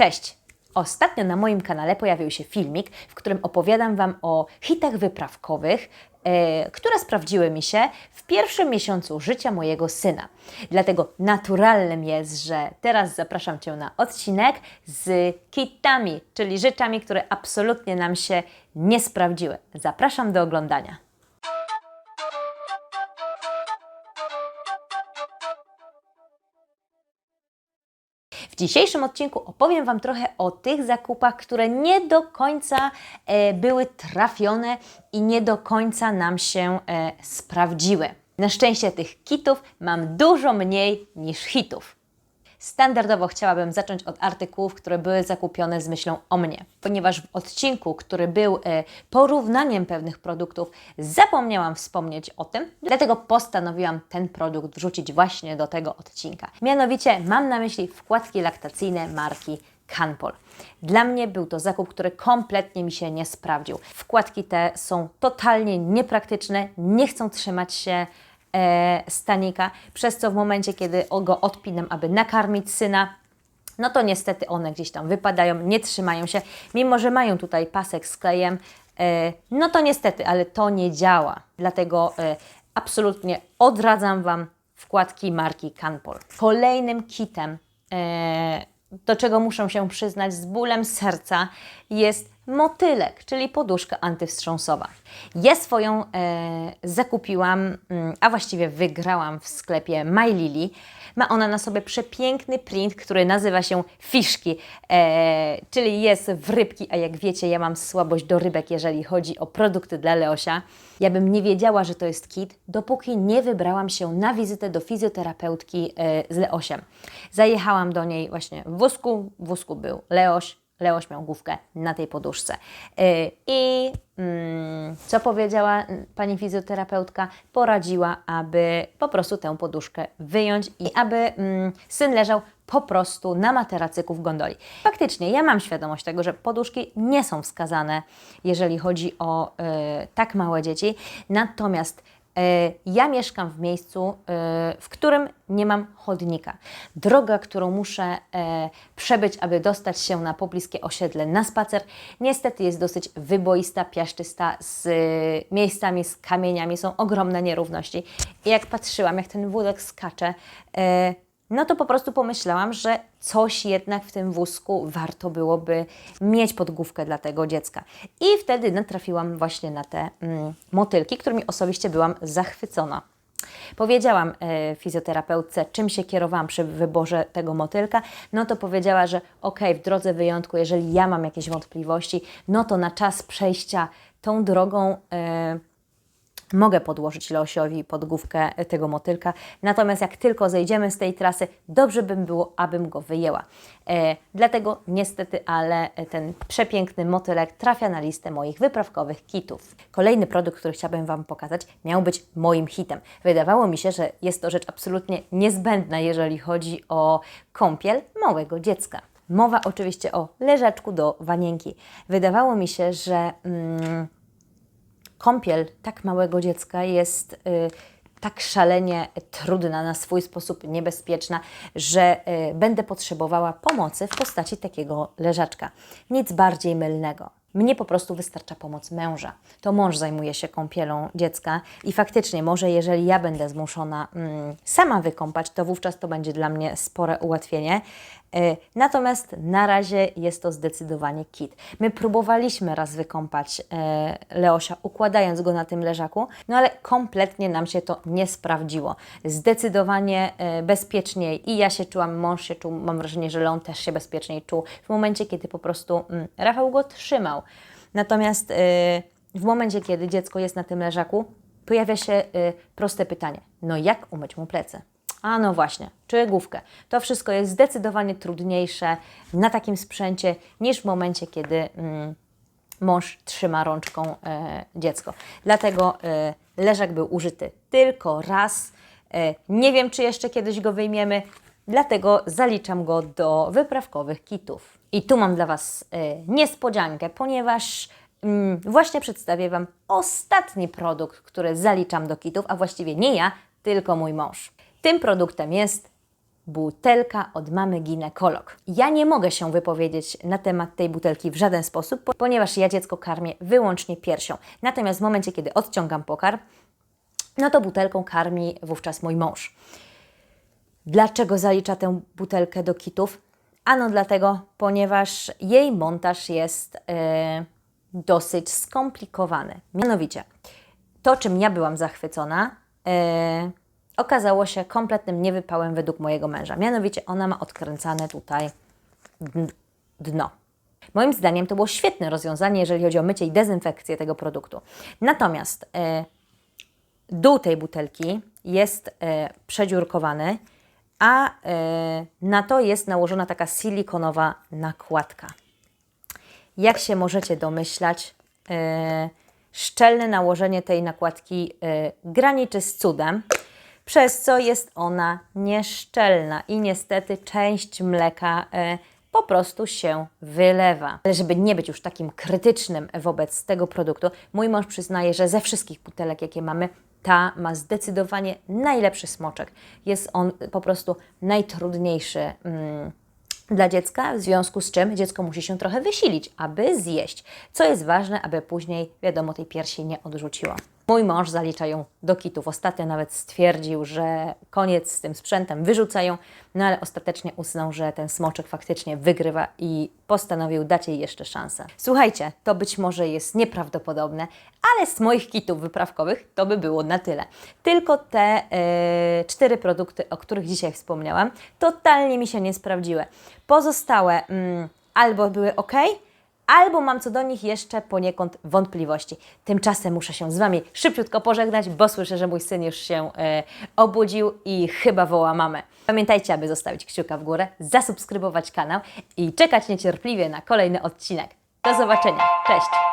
Cześć! Ostatnio na moim kanale pojawił się filmik, w którym opowiadam Wam o hitach wyprawkowych, e, które sprawdziły mi się w pierwszym miesiącu życia mojego syna. Dlatego naturalnym jest, że teraz zapraszam Cię na odcinek z kitami, czyli rzeczami, które absolutnie nam się nie sprawdziły. Zapraszam do oglądania. Dzisiejszym odcinku opowiem Wam trochę o tych zakupach, które nie do końca e, były trafione i nie do końca nam się e, sprawdziły. Na szczęście tych kitów mam dużo mniej niż hitów. Standardowo chciałabym zacząć od artykułów, które były zakupione z myślą o mnie, ponieważ w odcinku, który był e, porównaniem pewnych produktów, zapomniałam wspomnieć o tym, dlatego postanowiłam ten produkt wrzucić właśnie do tego odcinka. Mianowicie mam na myśli wkładki laktacyjne marki Canpol. Dla mnie był to zakup, który kompletnie mi się nie sprawdził. Wkładki te są totalnie niepraktyczne, nie chcą trzymać się stanika, przez co w momencie, kiedy go odpinam, aby nakarmić syna, no to niestety one gdzieś tam wypadają, nie trzymają się, mimo że mają tutaj pasek z klejem, e, no to niestety, ale to nie działa. Dlatego e, absolutnie odradzam Wam wkładki marki Canpol. Kolejnym kitem, e, do czego muszę się przyznać z bólem serca, jest motylek, czyli poduszka antywstrząsowa. Ja swoją e, zakupiłam, mm, a właściwie wygrałam w sklepie My Lily. Ma ona na sobie przepiękny print, który nazywa się fiszki, e, czyli jest w rybki, a jak wiecie, ja mam słabość do rybek, jeżeli chodzi o produkty dla Leosia. Ja bym nie wiedziała, że to jest kit, dopóki nie wybrałam się na wizytę do fizjoterapeutki e, z Leosiem. Zajechałam do niej właśnie w wózku, w wózku był Leoś, Leoś miał główkę na tej poduszce. Yy, I mm, co powiedziała pani fizjoterapeutka? Poradziła, aby po prostu tę poduszkę wyjąć i aby mm, syn leżał po prostu na materacyku w gondoli. Faktycznie, ja mam świadomość tego, że poduszki nie są wskazane, jeżeli chodzi o yy, tak małe dzieci, natomiast ja mieszkam w miejscu, e, w którym nie mam chodnika. Droga, którą muszę e, przebyć, aby dostać się na pobliskie osiedle na spacer, niestety jest dosyć wyboista, piaszczysta, z miejscami, z kamieniami, są ogromne nierówności. I jak patrzyłam, jak ten wódek skacze, no to po prostu pomyślałam, że coś jednak w tym wózku warto byłoby mieć podgłówkę dla tego dziecka. I wtedy natrafiłam właśnie na te mm, motylki, którymi osobiście byłam zachwycona. Powiedziałam e, fizjoterapeutce, czym się kierowałam przy wyborze tego motylka, no to powiedziała, że ok, w drodze wyjątku, jeżeli ja mam jakieś wątpliwości, no to na czas przejścia tą drogą. E, mogę podłożyć Leosiowi podgłówkę tego motylka. Natomiast jak tylko zejdziemy z tej trasy, dobrze bym było, abym go wyjęła. E, dlatego niestety, ale ten przepiękny motylek trafia na listę moich wyprawkowych kitów. Kolejny produkt, który chciałabym Wam pokazać, miał być moim hitem. Wydawało mi się, że jest to rzecz absolutnie niezbędna, jeżeli chodzi o kąpiel małego dziecka. Mowa oczywiście o leżaczku do wanienki. Wydawało mi się, że... Mm, kąpiel tak małego dziecka jest y, tak szalenie trudna, na swój sposób niebezpieczna, że y, będę potrzebowała pomocy w postaci takiego leżaczka. Nic bardziej mylnego. Mnie po prostu wystarcza pomoc męża. To mąż zajmuje się kąpielą dziecka i faktycznie może jeżeli ja będę zmuszona mm, sama wykąpać, to wówczas to będzie dla mnie spore ułatwienie. E, natomiast na razie jest to zdecydowanie kit. My próbowaliśmy raz wykąpać e, Leosia, układając go na tym leżaku, no ale kompletnie nam się to nie sprawdziło. Zdecydowanie e, bezpieczniej i ja się czułam, mąż się czuł, mam wrażenie, że Leon też się bezpieczniej czuł w momencie, kiedy po prostu mm, Rafał go trzymał. Natomiast w momencie, kiedy dziecko jest na tym leżaku, pojawia się proste pytanie: no jak umyć mu plecy? A no właśnie, czy główkę. To wszystko jest zdecydowanie trudniejsze na takim sprzęcie niż w momencie, kiedy mm, mąż trzyma rączką e, dziecko. Dlatego e, leżak był użyty tylko raz. E, nie wiem, czy jeszcze kiedyś go wyjmiemy, dlatego zaliczam go do wyprawkowych kitów. I tu mam dla Was e, niespodziankę, ponieważ mm, właśnie przedstawię Wam ostatni produkt, który zaliczam do kitów, a właściwie nie ja, tylko mój mąż. Tym produktem jest butelka od mamy ginekolog. Ja nie mogę się wypowiedzieć na temat tej butelki w żaden sposób, po- ponieważ ja dziecko karmię wyłącznie piersią. Natomiast w momencie, kiedy odciągam pokarm, no to butelką karmi wówczas mój mąż. Dlaczego zalicza tę butelkę do kitów? Ano dlatego, ponieważ jej montaż jest e, dosyć skomplikowany. Mianowicie, to czym ja byłam zachwycona, e, okazało się kompletnym niewypałem według mojego męża. Mianowicie, ona ma odkręcane tutaj dn- dno. Moim zdaniem to było świetne rozwiązanie, jeżeli chodzi o mycie i dezynfekcję tego produktu. Natomiast e, dół tej butelki jest e, przedziurkowany, a e, na to jest nałożona taka silikonowa nakładka. Jak się możecie domyślać, e, szczelne nałożenie tej nakładki e, graniczy z cudem, przez co jest ona nieszczelna i niestety część mleka po prostu się wylewa. Ale żeby nie być już takim krytycznym wobec tego produktu, mój mąż przyznaje, że ze wszystkich butelek, jakie mamy, ta ma zdecydowanie najlepszy smoczek. Jest on po prostu najtrudniejszy. Mm, dla dziecka, w związku z czym dziecko musi się trochę wysilić, aby zjeść, co jest ważne, aby później, wiadomo, tej piersi nie odrzuciło. Mój mąż zalicza ją do kitów. Ostatnio nawet stwierdził, że koniec z tym sprzętem, wyrzucają, no ale ostatecznie uznał, że ten smoczek faktycznie wygrywa i postanowił dać jej jeszcze szansę. Słuchajcie, to być może jest nieprawdopodobne, ale z moich kitów wyprawkowych to by było na tyle. Tylko te e, cztery produkty, o których dzisiaj wspomniałam, totalnie mi się nie sprawdziły. Pozostałe mm, albo były ok, albo mam co do nich jeszcze poniekąd wątpliwości. Tymczasem muszę się z Wami szybciutko pożegnać, bo słyszę, że mój syn już się e, obudził i chyba woła mamę. Pamiętajcie, aby zostawić kciuka w górę, zasubskrybować kanał i czekać niecierpliwie na kolejny odcinek. Do zobaczenia. Cześć!